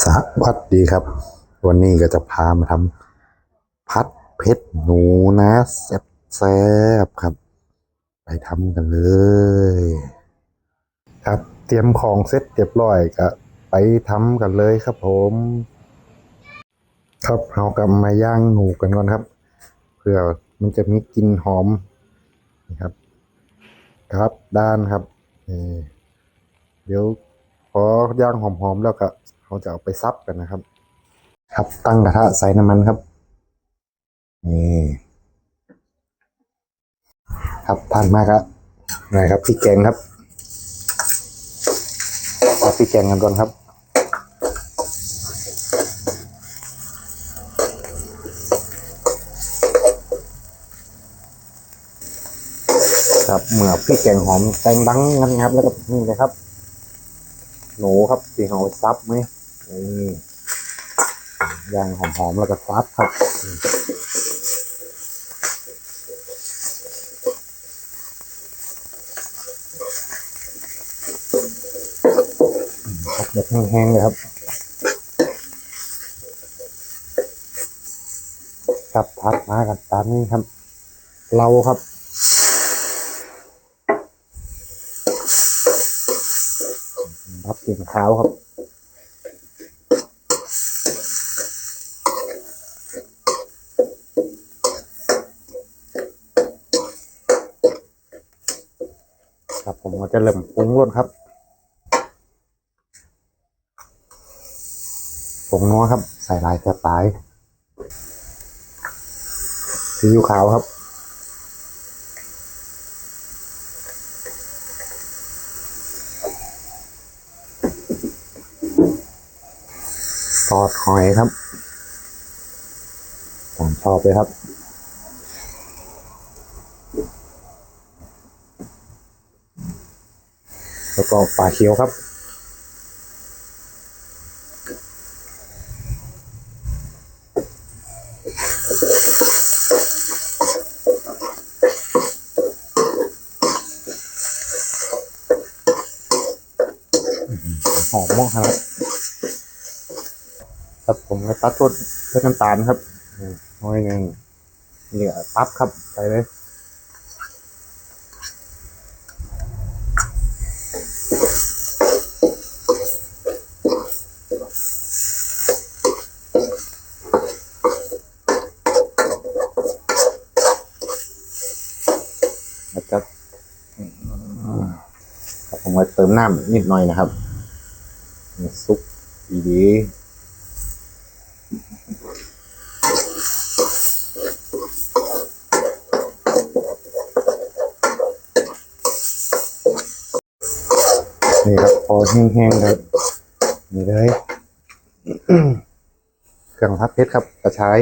สวัสดีครับ วันนี้ก็จะพามาทำพัดเพชรหนูนะแซ่บครับ ไปทำกันเลย ครับเตรียมของเสร็จเรียบร้อยก็ไปทำกันเลยครับผม ครับเอากลับมาย่างหนูกันก่อนครับ เพื่อมันจะมีกลิ่นหอมนี่ครับ ครับด้านครับนี่เดี๋ยวพอย่างหอมๆแล้วก็ เขาจะเอาไปซับกันนะครับ ครับตั้งกระทะใส่น้ำมันครับนี่ครับผ่านมากครับไหนครับพริกแกงครับเอาพริกแกงกันก่อนครับครับเมื่อพริกแกงหอมแตงดังงันงับแล้วก็นี่เลยครับ หนูครับสีเขาซับไหม นี่ย่างหอมๆแล้วก็ซับครับครับแบบแห้งๆเลยครับ ครับพัดมากันตามนี้ครับ เราครับรับกลิ่นขาวครับ ผมก็จะเริ่มปรุงรสครับผงนัวครับ ใส่ลายจะตายซีอิ๊วขาวครับซอสหอยครับผมชอบเลยครับ แล้วก็ปลาเคี้ยวครับ หอมมากครับครับผมก็ตัดรสด้วยน้ำตาลครับน้อยหนึ่งนี่ก็ตับครับใส่เลย แล้วก็ครับผมก็เติมน้ำนิดหน่อยนะครับซุปดีๆนี่ครับพอแห้งๆครับนี่เลยเครื่องพัดเพชรครับกระชาย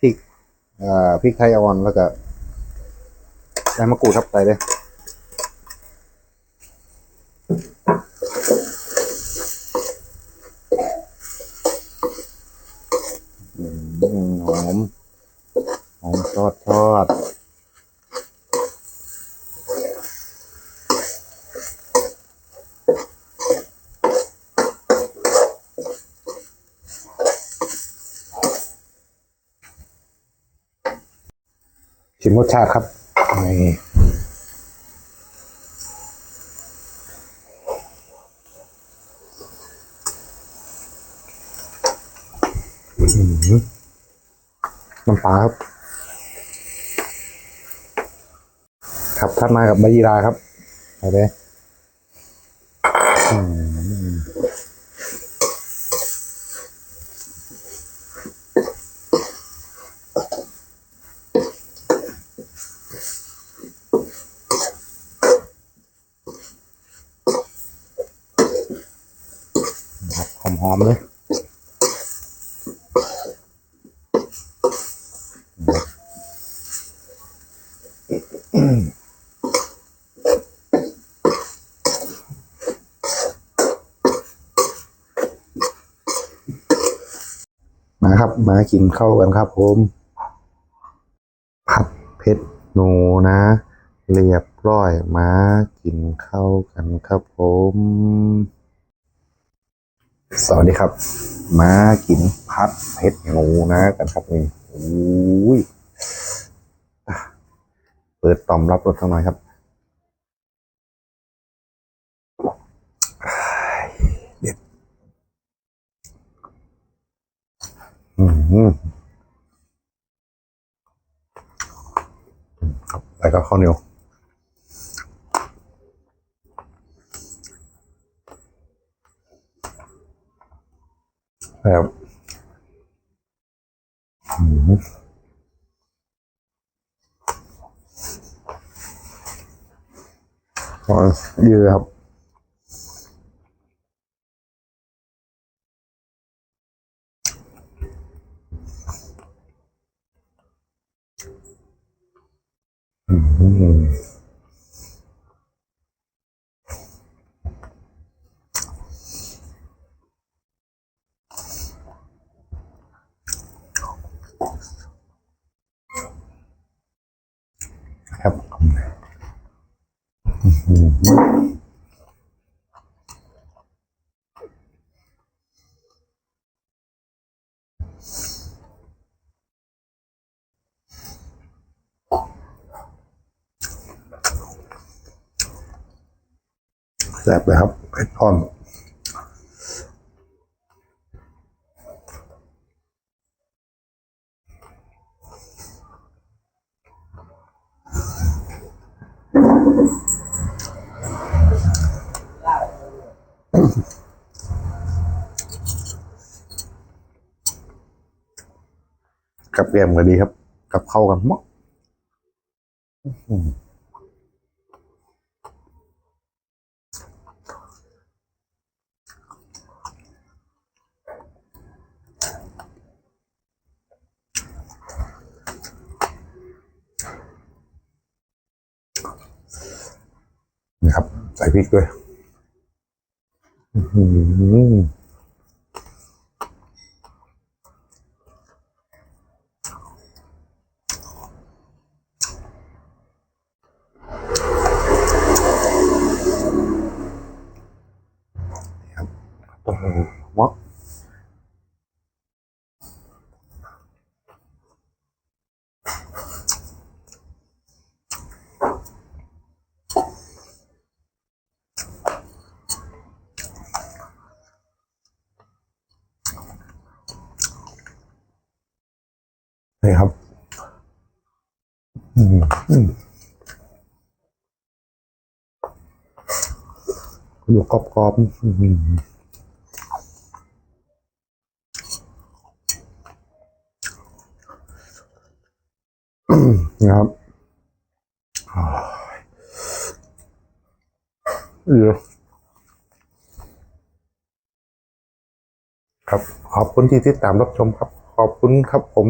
พริกอ่าพริกไทยอ่อนแล้วก็ ใบมะกรูดครับใส่เลยหอมหอมทอดทอดชิมรสชาติครับ นี่อื้อหือน้ำปลาครับ ครับทัดมากับใบยีราครับไปเลย หอมเลยมาครับ มากินข้าวกันครับผมผัดเผ็ดหนูนะ เรียบร้อยมากินข้าวกันครับผม สวัสดีครับ มากินพัดเผ็ดหนูนะกันครับนี่โอ้ยเปิดต่อมรับรสสักหน่อยครับ เด็ดอืมครับแล้วก็ข้าวเหนียว ครับอืมอ๋อเยอะครับอืม ครับแซ่บเลยครับเผ็ดอ่อน กับแกมก็ดีครับ กับเข้ากันเหมาะอืมนี่ครับ ใส่พริกด้วย อืมหือโอ้โหเหมาะ นี่ครับอืมอืมดูกรอบๆอื้อหือนะครับเดี๋ยวครับ ขอบคุณที่ติดตามรับชมครับ ขอบคุณครับผม